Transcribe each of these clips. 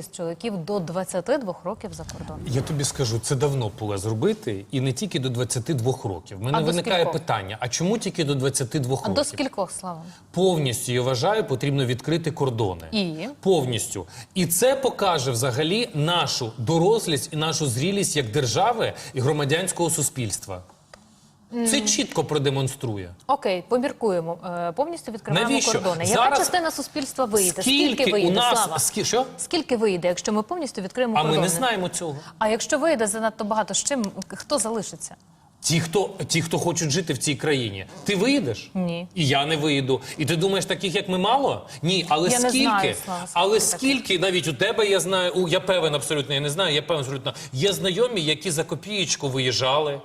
з чоловіків до 22 років за кордоном. Я тобі скажу, це давно було зробити, і не тільки до 22 років. В Мене А виникає питання: а чому тільки до 22 А років? до скількох слава? Повністю я вважаю, потрібно відкрити кордони. І? Повністю. І це покаже взагалі нашу дорослість і нашу зрілість як держави і громадянського суспільства. Це чітко продемонструє. Окей, поміркуємо. Е, Повністю відкриваємо Навіщо? кордони. Яка Зараз- частина суспільства вийде? Скільки, вийде, у нас Слава? скі- що? Скільки вийде, якщо ми повністю відкриємо А ми кордони? не знаємо цього. А якщо вийде занадто багато, з чим хто залишиться? Ті, хто ті, хто хочуть жити в цій країні, ти виїдеш? Ні. І я не виїду. І ти думаєш, таких як ми мало? Ні, але Я не скільки? знаю, Слава, скільки але таких. скільки навіть у тебе я знаю, у я певен абсолютно, я не знаю, я певен абсолютно. Є знайомі, які за копієчку виїжджали,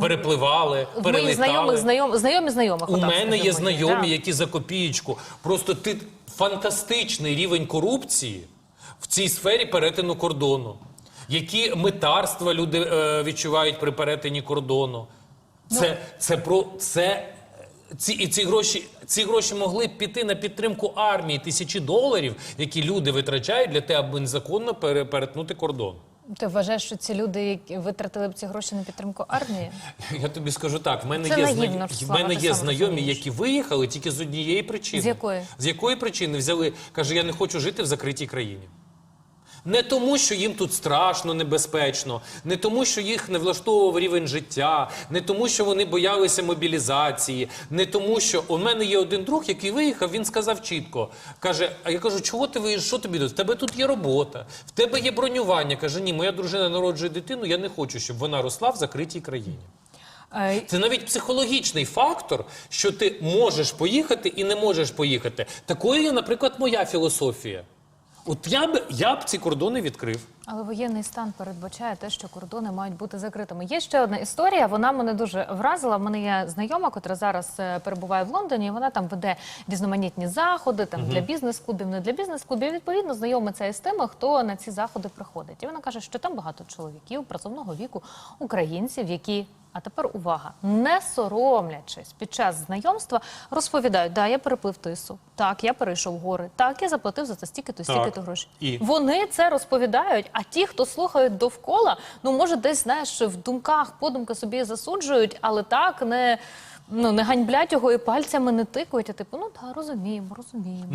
перепливали, В перелітали. знайомих знайом, знайомі знайомих. У отак мене є знайомі, Да. які за копієчку. Просто ти фантастичний рівень корупції в цій сфері перетину кордону. Які митарства люди е, відчувають при перетині кордону. Це, це про це. Ці і ці гроші, ці гроші могли б піти на підтримку армії тисячі доларів, які люди витрачають для того, аби незаконно пере- перетнути кордон. Ти вважаєш, що ці люди, які витратили б ці гроші на підтримку армії? Я тобі скажу так: в мене Це є наївно, зна... в мене є знайомі, які виїхали тільки з однієї причини. З якої? З якої причини взяли? каже: я не хочу жити в закритій країні. Не тому, що їм тут страшно, небезпечно, не тому, що їх не влаштовував рівень життя, не тому, що вони боялися мобілізації, не тому, що у мене є один друг, який виїхав, він сказав чітко. Каже: А я кажу, чого ти виїжджаєш? Що тобі тут? В тебе тут є робота, в тебе є бронювання. Каже, ні, моя дружина народжує дитину, я не хочу, щоб вона росла в закритій країні. Е, Це навіть психологічний фактор, що ти можеш поїхати і не можеш поїхати. Такою є, наприклад, моя філософія. От я б я б ці кордони відкрив. Але воєнний стан передбачає те, що кордони мають бути закритими. Є ще одна історія. Вона мене дуже вразила. В мене є знайома, котра зараз е, перебуває в Лондоні. і Вона там веде різноманітні заходи там для бізнес-клубів, не для бізнес-клубів. Відповідно, знайомиться із тими, хто на ці заходи приходить. І вона каже, що там багато чоловіків працівного віку, українців, які. А тепер увага, не соромлячись під час знайомства, розповідають, да, я переплив тису, так, я перейшов гори, так, я заплатив за це стільки-то, стільки-то грошей. І? Вони це розповідають, а ті, хто слухають довкола, ну може десь знаєш в думках подумки собі засуджують, але так не, ну, не ганьблять його і пальцями не тикають. А типу, ну так, розуміємо, розуміємо.